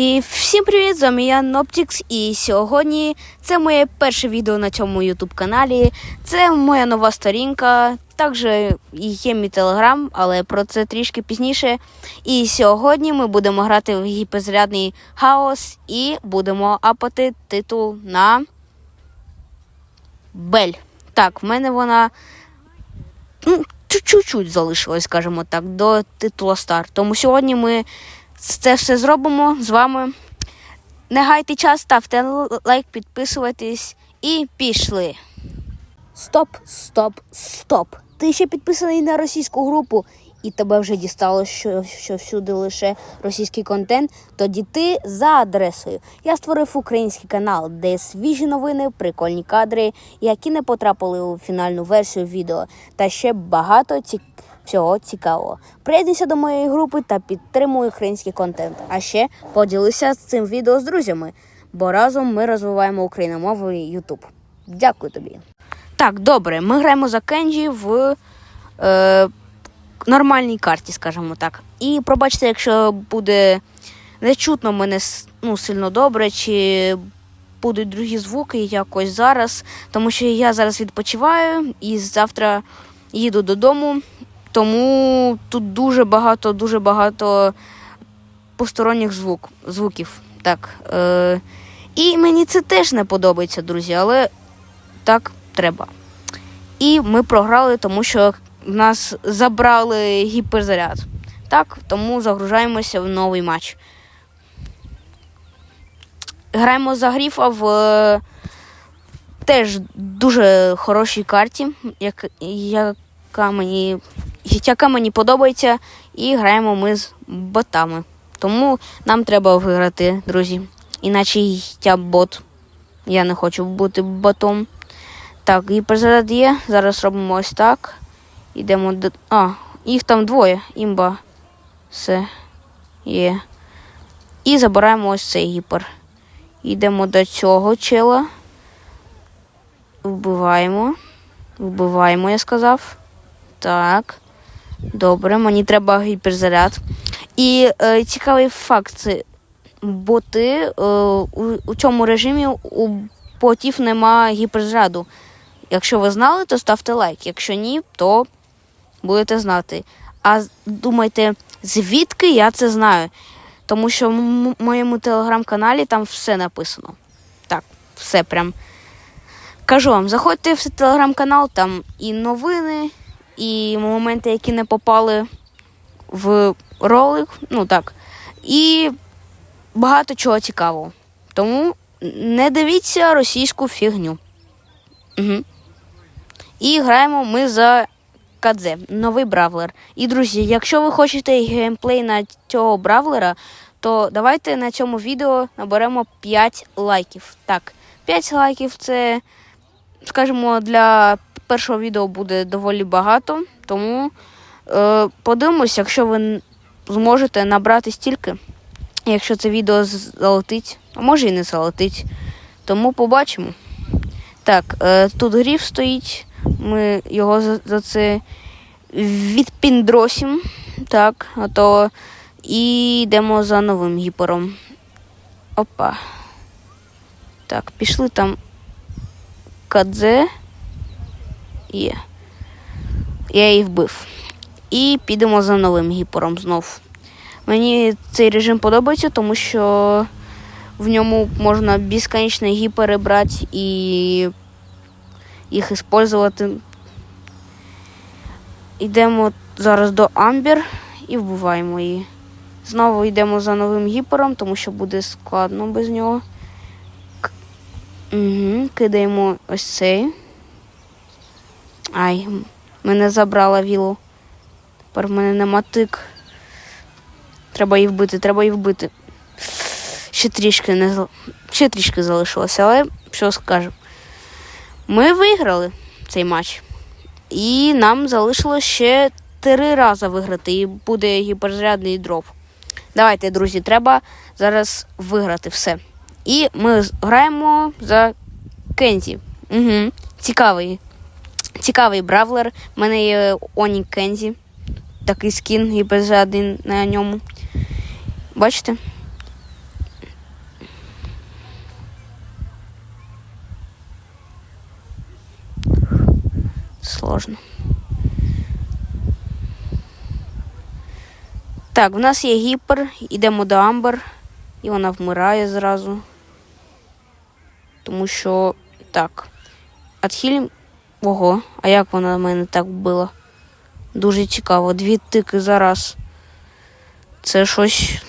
І всім привіт! З вами я Ноптікс, і сьогодні це моє перше відео на цьому YouTube каналі. Це моя нова сторінка. Також є мій телеграм, але про це трішки пізніше. І сьогодні ми будемо грати в гіпозрядний хаос і будемо апати титул на Бель. Так, в мене вона ну, чуть-чуть залишилось, скажімо так, до титула Стар. Тому сьогодні ми це все зробимо з вами. Не гайте час, ставте лайк, підписуйтесь і пішли. Стоп, стоп, стоп. Ти ще підписаний на російську групу, і тебе вже дістало, що, що всюди лише російський контент. Тоді ти за адресою. Я створив український канал, де свіжі новини, прикольні кадри, які не потрапили у фінальну версію відео, та ще багато ці... всього цікавого. Приєднуйся до моєї групи та підтримуй український контент. А ще поділися з цим відео з друзями, бо разом ми розвиваємо україномовний YouTube. Дякую тобі. Так, добре, ми граємо за Кенджі в е, нормальній карті, скажімо так. І пробачте, якщо буде не чутно мене ну, сильно добре, чи будуть другі звуки якось зараз, тому що я зараз відпочиваю і завтра їду додому. Тому тут дуже багато, дуже багато посторонніх звук, звуків. Так. Е, і мені це теж не подобається, друзі, але так треба. І ми програли, тому що в нас забрали гіперзаряд. Так, тому загружаємося в новий матч. Граємо за гріфа в е, теж дуже хорошій карті, як, яка, мені, яка мені подобається, і граємо ми з ботами. Тому нам треба виграти, друзі. Іначе я бот. Я не хочу бути ботом. Так, гіперзаряд є. Зараз робимо ось так. Йдемо до. А, їх там двоє. Імба. Все є. І забираємо ось цей гіпер. Йдемо до цього чела. Вбиваємо. Вбиваємо, я сказав. Так. Добре, мені треба гіперзаряд. І е, цікавий факт. Боти е, у, у цьому режимі у ботів нема гіперзаряду. Якщо ви знали, то ставте лайк. Якщо ні, то будете знати. А думайте, звідки я це знаю? Тому що в моєму телеграм-каналі там все написано. Так, все прям. Кажу вам, заходьте в телеграм-канал, там і новини, і моменти, які не попали в ролик. Ну так. І багато чого цікавого. Тому не дивіться російську фігню. Угу. І граємо ми за Кадзе, новий бравлер. І, друзі, якщо ви хочете геймплей на цього бравлера, то давайте на цьому відео наберемо 5 лайків. Так, 5 лайків це, скажімо, для першого відео буде доволі багато. Тому е, подивимось, якщо ви зможете набрати стільки, якщо це відео залетить, а може і не залетить. Тому побачимо. Так, е, тут гріф стоїть. Ми його за, за це відпіндросім. Так, а то і йдемо за новим гіпером. Опа. Так, пішли там Кадзе. Є. Я її вбив. І підемо за новим гіпером знов. Мені цей режим подобається, тому що в ньому можна безконечно гіпери брати і їх використовувати. Йдемо зараз до Амбер і вбиваємо її. Знову йдемо за новим гіпером, тому що буде складно без нього. Угу, кидаємо ось цей. Ай, мене забрала вілу. Тепер в мене нема тик. Треба її вбити, треба її вбити. Ще трішки не ще трішки залишилося, але що скажемо. Ми виграли цей матч. І нам залишилось ще три рази виграти, і буде гіперзарядний дроп. Давайте, друзі, треба зараз виграти все. І ми граємо за Кензі. Угу. Цікавий. Цікавий бравлер. У мене є Оні Кензі. Такий скін і без один на ньому. Бачите? Сложно. Так, в нас є гіпер, йдемо до Амбер, і вона вмирає зразу. Тому що так. Адхіль. Ого, а як вона мене так вбила? Дуже цікаво. Дві тики зараз. Це щось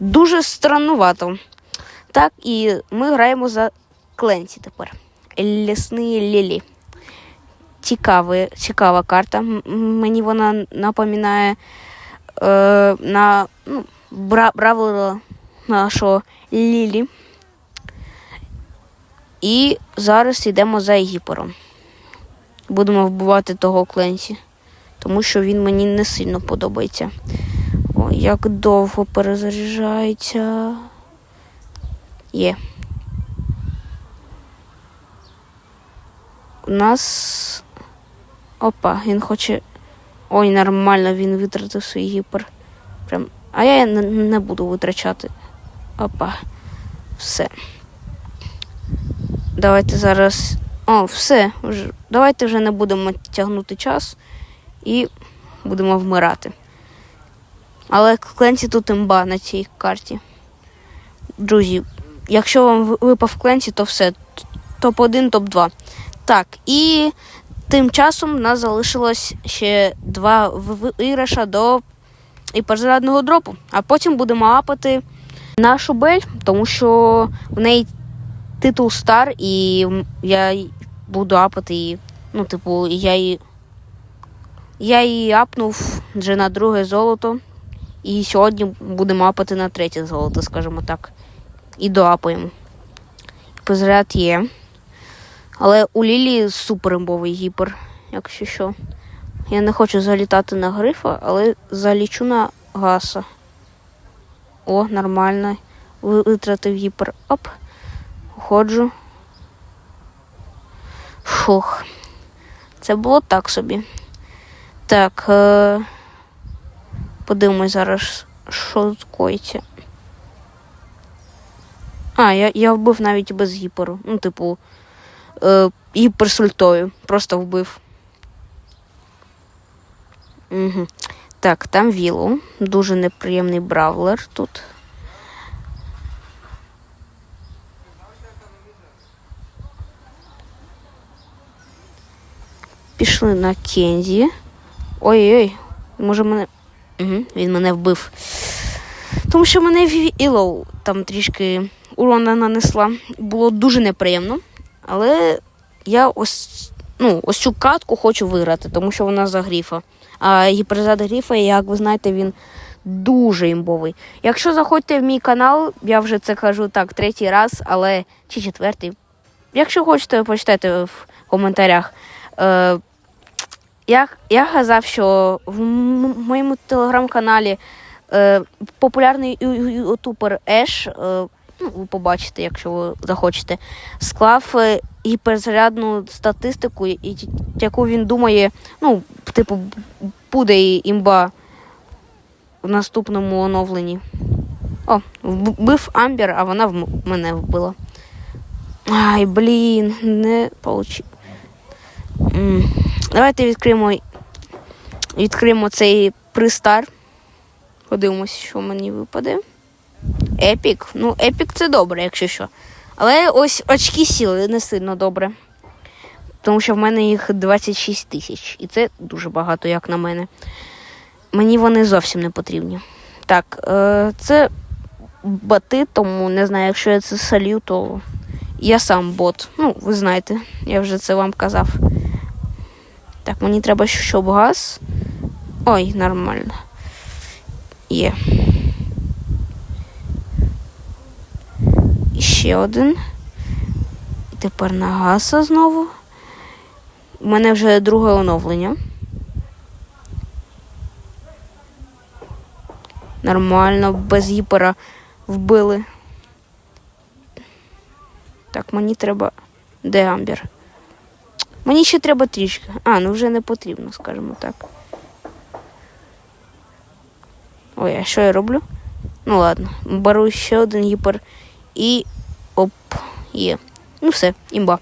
дуже страннувато. Так, і ми граємо за Кленсі тепер. Лісні лілі. Цікаві, цікава карта. Мені вона напоминає е, на ну, бра, бравлера нашого Лілі. І зараз йдемо за Егіпером. Будемо вбивати того Кленсі, тому що він мені не сильно подобається. Ой, як довго перезаряджається. Є. У нас. Опа, він хоче. Ой, нормально, він витратив свій гіпер. Прям. А я не, не буду витрачати. Опа. Все. Давайте зараз. О, все. Вже... Давайте вже не будемо тягнути час і будемо вмирати. Але Кленсі тут імба на цій карті. Друзі, якщо вам випав Кленсі, то все. Топ-1, топ-2. Так, і тим часом нас залишилось ще два ви- виграша до іпозрадного дропу. А потім будемо апати нашу Бель, тому що в неї титул стар, і я буду апати її. Ну, типу, я її. Я її апнув вже на друге золото. І сьогодні будемо апати на третє золото, скажімо так. І доапаємо. Позряд є. Але у Лілі супер імбовий гіпер, якщо що. Я не хочу залітати на грифа, але залічу на гаса. О, нормально. Витратив гіпер. Оп. Уходжу. Фух. Це було так собі. Так. Е- Подивимось зараз, що коїться. А, я, я вбив навіть без гіперу. Ну, типу, е, гіперсультою. Просто вбив. Угу. Так, там Вілу. Дуже неприємний бравлер тут. Пішли на Кензі. Ой-ой, може мене. Угу, він мене вбив. Тому що мене Ілоу там трішки урона нанесла. Було дуже неприємно. Але я ось, ну, ось цю катку хочу виграти, тому що вона за гріфа. А гіперзад гріфа, як ви знаєте, він дуже імбовий. Якщо заходьте в мій канал, я вже це кажу так третій раз, але чи четвертий. Якщо хочете, почитайте в коментарях. Е, я, я казав, що в моєму телеграм-каналі е, популярний ютубер Еш, е, ну, ви побачите, якщо ви захочете, склав е, гіперзарядну статистику, і, яку він думає, ну, типу, буде імба в наступному оновленні. О, вбив Амбер, а вона в мене вбила. Ай, блін, не получи. Давайте відкриємо, відкриємо цей пристар. Подивимось, що мені випаде. Епік. Ну, епік це добре, якщо що. Але ось очки сіли не сильно добре. Тому що в мене їх 26 тисяч. І це дуже багато, як на мене. Мені вони зовсім не потрібні. Так, е, це боти, тому не знаю, якщо я це солю, то я сам бот. Ну, ви знаєте, я вже це вам казав. Так, мені треба, щоб газ. Ой, нормально. Є. І ще один. І тепер на гаса знову. У мене вже друге оновлення. Нормально, без гіпера вбили. Так, мені треба. Де Амбер? Мені ще треба трішки. А, ну вже не потрібно, скажімо так. Ой, а що я роблю? Ну ладно, беру ще один гіпер і. Оп, є. Ну все, імба.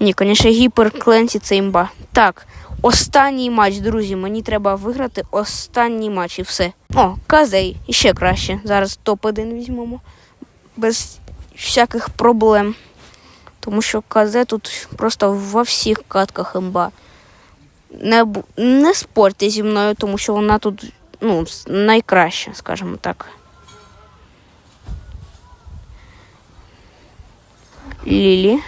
Ні, звісно, гіпер Кленсі це імба. Так, Останній матч, друзі. Мені треба виграти останній матч і все. О, казей, іще краще. Зараз топ-1 візьмемо. Без всяких проблем. Тому що казе тут просто во всіх катках імба. Не, не спорте зі мною, тому що вона тут ну, найкраща, скажімо так. Лілі.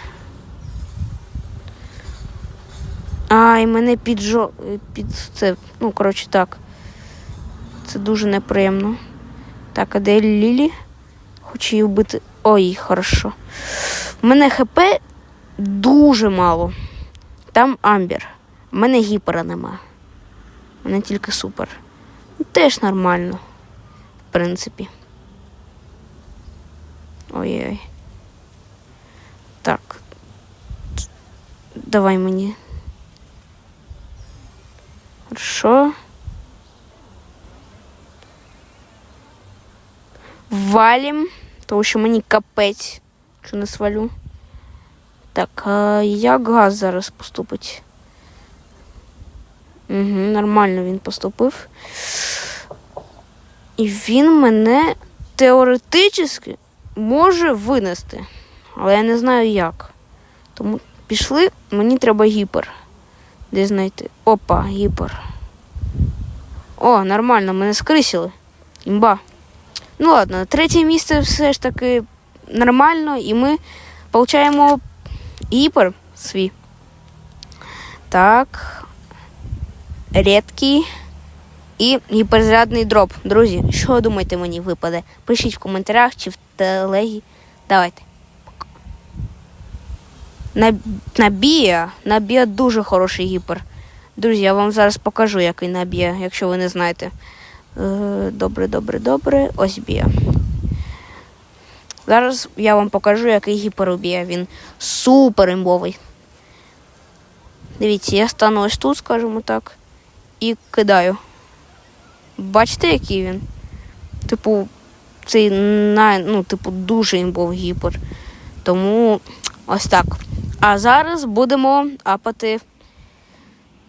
Ай, мене піджо... під це. Ну, коротше, так. Це дуже неприємно. Так, а де Лілі? Хочу її вбити. Ой, хорошо. У мене ХП дуже мало. Там Амбер. У мене гіпера нема. У мене тільки супер. Теж нормально. В принципі. Ой-ой. Так. Давай мені. Хорошо. Валім, тому що мені капець, що не свалю. Так, а як газ зараз поступить? Угу, нормально він поступив. І він мене теоретично може винести. Але я не знаю як. Тому пішли, мені треба гіпер. Де знайти? Опа, гіпер. О, нормально, мене скрисили. Імба. Ну ладно, третє місце все ж таки нормально, і ми получаємо гіпер свій. Так. Рідкий і гіперзарядний дроп. Друзі, що думаєте мені випаде? Пишіть в коментарях чи в телегі. Давайте. На, набія, набія дуже хороший гіпер. Друзі, я вам зараз покажу, який наб'є, якщо ви не знаєте. Е, Добре, добре, добре. Ось б'є. Зараз я вам покажу, який гіпер уб'є. Він супер імбовий. Дивіться, я стану ось тут, скажімо так, і кидаю. Бачите, який він? Типу, цей най, ну, типу, дуже імбовий гіпер. Тому ось так. А зараз будемо апати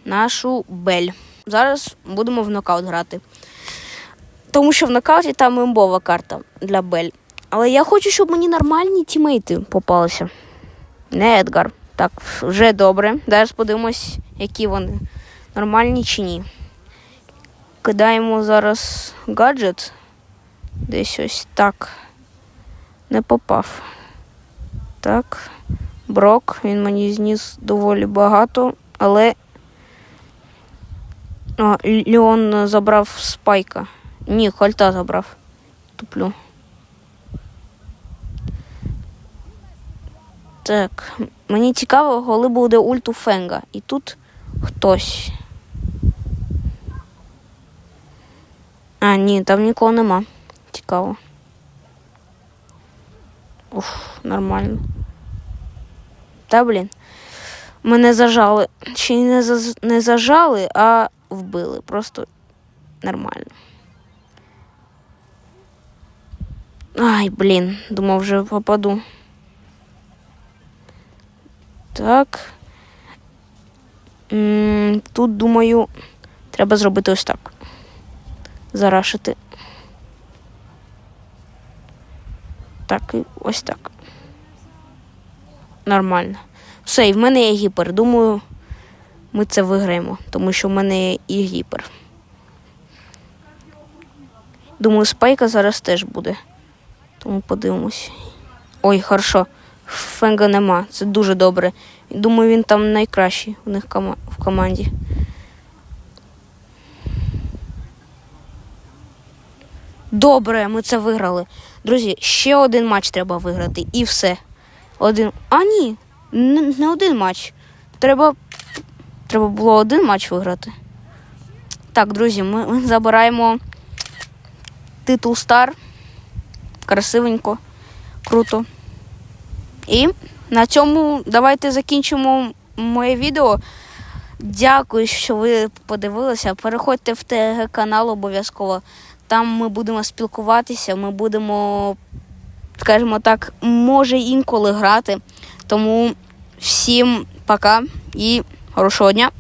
нашу бель. Зараз будемо в нокаут грати. Тому що в нокауті там імбова карта для Бель. Але я хочу, щоб мені нормальні тімейти попалися. Не Едгар. Так, вже добре. Зараз подивимось, які вони. Нормальні чи ні. Кидаємо зараз гаджет. Десь ось так. Не попав. Так. Брок, він мені зніс доволі багато, але. А, Леон забрав спайка. Ні, Хольта забрав. Туплю. Так, мені цікаво, коли буде ульт у Фенга. І тут хтось. А, ні, там нікого нема. Цікаво. Уф, нормально. Та блін. Мене зажали. Чи не, заз... не зажали, а вбили. Просто нормально. Ай, блін, думав, вже попаду. Так. Тут, думаю, треба зробити ось так. Зарашити. Так, і ось так. Нормально. Все, і в мене є гіпер. Думаю, ми це виграємо, тому що в мене є і гіпер. Думаю, спайка зараз теж буде. Тому подивимось. Ой, хорошо. Фенга нема. Це дуже добре. Думаю, він там найкращий у них в команді. Добре, ми це виграли. Друзі, ще один матч треба виграти і все. Один. А ні, не, один матч. Треба. Треба було один матч виграти. Так, друзі, ми забираємо титул Стар. Красивенько, круто. І на цьому давайте закінчимо моє відео. Дякую, що ви подивилися. Переходьте в ТГ канал обов'язково. Там ми будемо спілкуватися, ми будемо, скажімо так, може інколи грати. Тому всім пока і хорошого дня.